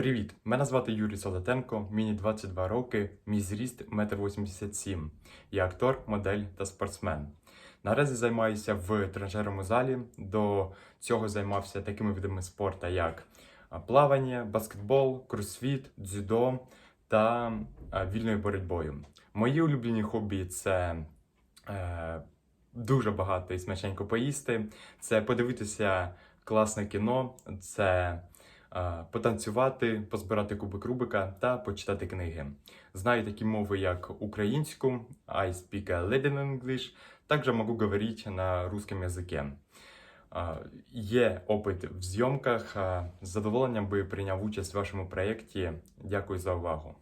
Привіт! Мене звати Юрій Солотенко, мені 22 роки, мій зріст 1,87 м. Я актор, модель та спортсмен. Наразі займаюся в тренажерному залі. До цього займався такими видами спорту, як плавання, баскетбол, кросфіт, дзюдо та вільною боротьбою. Мої улюблені хобі це е, дуже багато і смачненько поїсти, це подивитися класне кіно, це потанцювати, позбирати кубик Рубика та почитати книги. Знаю такі мови, як українську, I speak a little English, также могу говорить на русском языке. Є опит в зйомках. З задоволенням би прийняв участь в вашому проєкті. Дякую за увагу.